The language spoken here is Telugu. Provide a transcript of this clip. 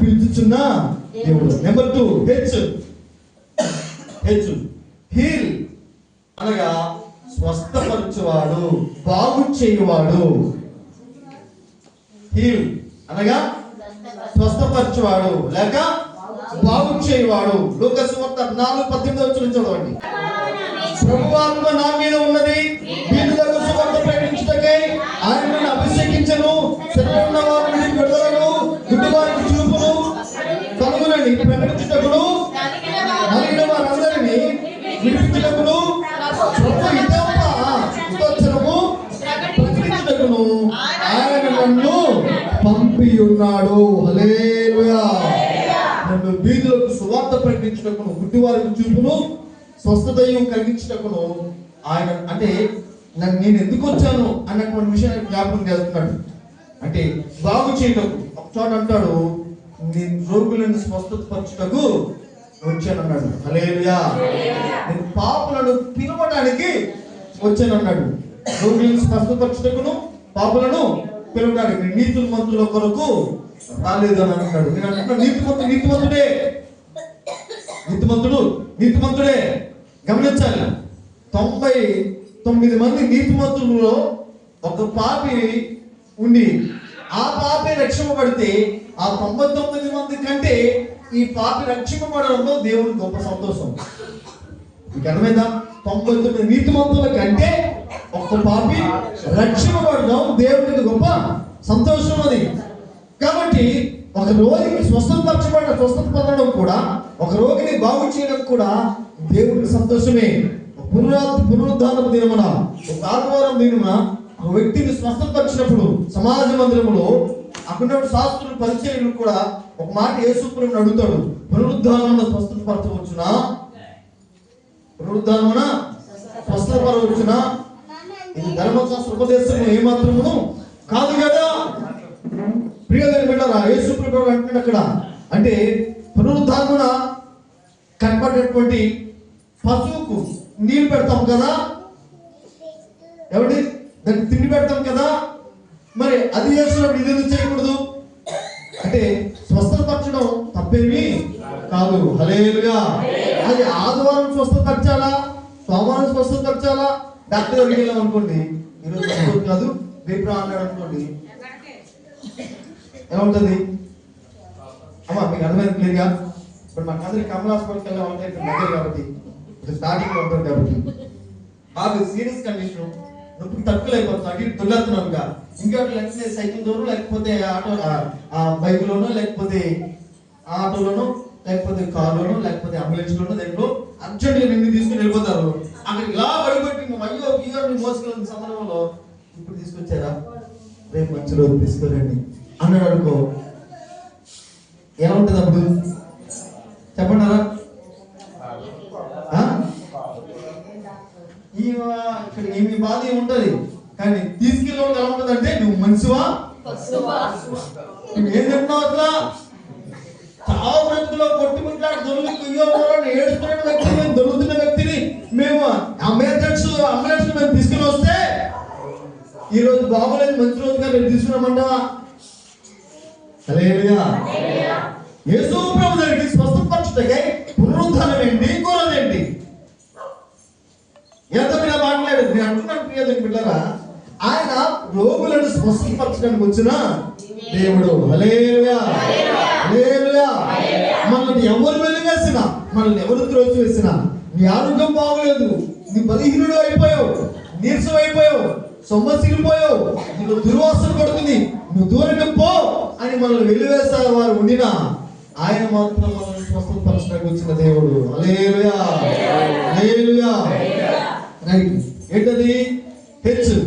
పిలుచుచున్న దేవుడు. Number two H H heal అనగా స్వస్థపరచువాడు బాగు చేయువాడు. హీల్ అనగా స్వస్థపరచువాడు లేక బాగు చేయువాడు. లోకస్ వార్త నాలుగు పద్దెనిమిది వచ్చిన చదవండి. ప్రభువాత్మ నా మీద ఉన్నది. నీకు ప్రకటించుటకును నలిగిన వారందరినీ విడిపించుటకును ప్రభు ఇదప్ప ఆయన నన్ను పంపి ఉన్నాడు హల్లెలూయా. నన్ను వీధులకు సువార్త ప్రకటించుటకును గుడ్డివారికి చూపును స్వస్థతయు ఆయన అంటే నన్ను నేను ఎందుకు వచ్చాను అన్నటువంటి విషయాన్ని జ్ఞాపకం చేస్తున్నాడు. అంటే బాగు చేయటకు ఒక చోట అంటాడు నేను రోగులను స్వస్థత పరచుటకు వచ్చాను అన్నాడు హల్లెలూయా. నేను పాపులను పిలవడానికి వచ్చాను అన్నాడు రోగులను స్వస్థపరచుటకును పాపులను పిలవడానికి నీతుల మంతుల కొరకు రాలేదు అని అన్నాడు నేను అంటున్నాను నీతిమంతుడు నీతిమంతుడే. నీతిమంతుడు నీతిమంతుడే. గమనించాలి. తొంభై తొమ్మిది మంది నీతిమంతులలో ఒక పాపి ఉండి ఆ పాపి రక్షింపబడితే ఆ తొంభై తొమ్మిది మంది కంటే ఈ పాపి రక్షింపబడడంలో దేవుని గొప్ప సంతోషం. మీకు అర్థమైందా? తొంభై తొమ్మిది నీతిమంతుల కంటే ఒక్క పాపి రక్షింపబడడం దేవునికి గొప్ప సంతోషం అది. కాబట్టి ఒక రోగికి స్వస్థపరచబడిన స్వస్థత పొందడం కూడా ఒక రోగిని బాగు చేయడం కూడా దేవుడికి సంతోషమే. పునరా పునరుద్ధాన దినమున ఒక ఆదివారం దినమున ఒక వ్యక్తిని స్వస్థపరిచినప్పుడు సమాజ మందిరములో అక్కడ శాస్త్రులు పరిచయులు కూడా ఒక మాట యేసుప్రభుని అడుగుతాడు. పునరుద్ధానంలో స్వస్థపరచవచ్చునా? పునరుద్ధానమున స్వస్థపరవచ్చునా? ఇది ధర్మశాస్త్ర ఉపదేశం ఏమాత్రమును? కాదు కదా? ప్రియమైన బిడ్డరా యేసు అంటున్నాడు అక్కడ. అంటే పునరుద్ధానమున కనపడేటువంటి పశువుకు నీళ్ళు పెడతాం కదా? ఎవరి దానికి తిండి పెడతాం కదా? మరి అది చేస్తున్నప్పుడు ఇది ఎందుకు చేయకూడదు? అంటే స్వస్థపరచడం తప్పేమి కాదు. హలేలుగా అది ఆదివారం స్వస్థపరచాలా? సోమవారం స్వస్థపరచాలా? డాక్టర్ దగ్గరికి వెళ్ళాం అనుకోండి. ఈరోజు కాదు రేపు అన్నాడు అనుకోండి. ఏముంటుంది అమ్మా మీకు అర్థమైంది క్లియర్గా? ఇప్పుడు మాకు అందరికి కమల్ హాస్పిటల్కి వెళ్ళామంటే ఇక్కడ దగ్గర కాబట్టి ఇప్పుడు స్టార్టింగ్ ఉంటుంది కాబట్టి. బాగా సీరియస్ కండిషన్ నొప్పి తక్కువైపోతుంది అటు ఇటు దొల్లేస్తున్నానుగా ఇంకా లేకపోతే సైకిల్ దూరం లేకపోతే ఆటో బైక్లోనో లేకపోతే ఆటోలోనో లేకపోతే కారులోనో లేకపోతే అంబులెన్స్లోనో దేంట్లో అర్జెంట్గా నిన్ను తీసుకుని వెళ్ళిపోతారు. అక్కడ ఇలా పడిపెట్టి నువ్వు అయ్యో అయ్యో నువ్వు మోసుకెళ్ళిన సందర్భంలో ఇప్పుడు తీసుకొచ్చారా? రేపు మంచి రోజు తీసుకురండి. అన్నాడు అనుకో. ఎలా ఉంటుంది అప్పుడు? చెప్పండారా ఆ? ఈ ఇక్కడ ఏమి బాధ ఏముంటది? కానీ తీసుకెళ్ళి ఎలా ఉంటుంది అంటే నువ్వు మనిషివా నువ్వు ఏం చెప్తున్నావు అసలు? చావు బ్రతుకులో కొట్టుకుంటాడు పోరాడు ఏడుస్తున్న వ్యక్తిని మేము దొరుకుతున్న వ్యక్తిని మేము అంబులెన్స్ అంబులెన్స్ మేము తీసుకుని వస్తే ఈ రోజు బాగోలేదు మంచి రోజుగా మేము తీసుకున్నామంటావా? హల్లెలూయా. యేసు ప్రభు దగ్గరికి స్వస్థపరచుటకై పునరుద్ధానం ఏంటి కోరదేంటి ఎంత మీరు నేను అంటున్నాను ప్రియదని బిడ్డరా ఆయన రోగులను స్వస్థపరచడానికి వచ్చిన దేవుడు. మనల్ని ఎవరు వెలివేసినా మనల్ని ఎవరు త్రోచి వేసినా నీ ఆరోగ్యం బాగోలేదు నీ బలహీనుడు అయిపోయావు నీరసం అయిపోయావు సొమ్మసిలిపోయావు నీకు దుర్వాసన పడుతుంది నువ్వు దూరంగా పో అని మనల్ని వెలివేసే వారు ఉండినా ఆయన మాత్రం మనల్ని స్వస్థపరచడానికి వచ్చిన దేవుడు. Hallelujah right. ఏంటది హెచ్చు